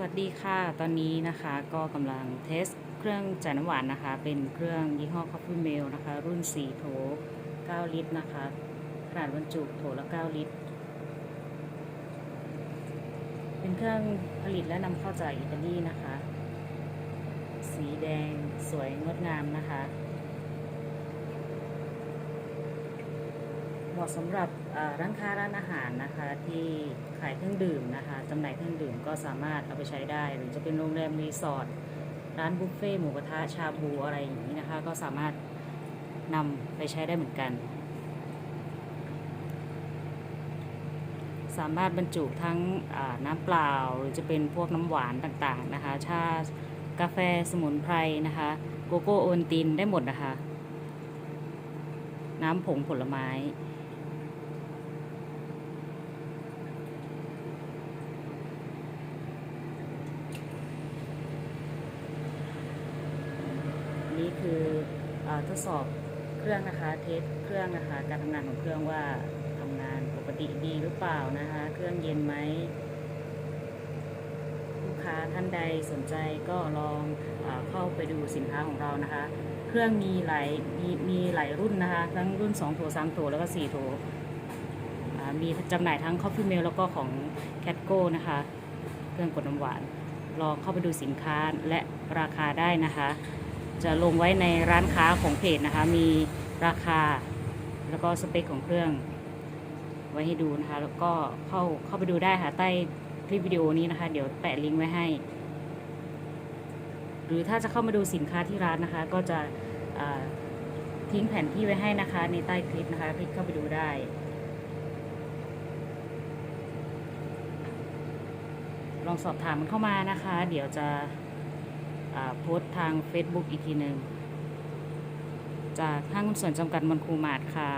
สวัสดีค่ะ ตอนนี้นะคะก็กำลังเทสเครื่องจ่ายน้ำหวานนะคะ เป็นเครื่องยี่ห้อ Coffee Mill นะคะ รุ่น 4 โถ 9 ลิตรนะคะ ขนาดบรรจุโถละ 9 ลิตร เป็นเครื่องผลิตและนำเข้าจากอิตาลีนะคะ สีแดงสวยงดงามนะคะเหมาะสำหรับร้านค้าร้านอาหารนะคะที่ายเครื่องดื่มนะคะจำหน่ายเครื่องดื่มก็สามารถเอาไปใช้ได้ หรือจะเป็นโรงแรมรีสอร์ทร้านบุฟเฟ่หมูกระทะชาบูอะไรอย่างนี้นะคะ ก็สามารถนำไปใช้ได้เหมือนกัน สามารถบรรจุทั้งน้ำเปล่า หรือจะเป็นพวกน้ำหวานต่างๆนะคะ ชากาแฟสมุนไพรนะคะ โกโก้โอวัลตินได้หมดนะคะ น้ำผงผลไม้ นี่คืออทดสอบเครื่องนะคะเทสเครื่องนะคะการทำงานของเครื่องว่าทำงานปกติดีหรือเปล่านะคะ เครื่องเย็นไหมลูกค้าท่านใดสนใจก็ลองอเข้าไปดูสินค้าของเรานะคะ เครื่องมีหลายมีมีหลายรุ่นนะคะ ทั้งรุ่น2โถ3โถแล้วก็4โถมีจำหน่ายทั้ง Coffee Mill แล้วก็ของ Catco นะคะ เครื่องกดน้ำหวานลองเข้าไปดูสินค้าและราคาได้นะคะ จะลงไว้ในร้านค้าของเพจนะคะ มีราคาแล้วก็สเปคของเครื่อง ไว้ให้ดูนะคะ แล้วก็เข้าเข้าไปดูได้ค่ะใต้คลิปวิดีโอนี้นะคะ เดี๋ยวแปะลิงก์ไว้ให้ หรือถ้าจะเข้ามาดูสินค้าที่ร้านนะคะ ก็จะทิ้งแผนที่ไว้ให้นะคะ ในใต้คลิปนะคะคลิกเข้าไปดูได้ลองสอบถามมันเข้ามานะคะ เดี๋ยวจะ โพสทาง Facebook อีกทีหนึ่ง จากห้างหุ้นส่วนจำกัดมอนคูมาดค่ะ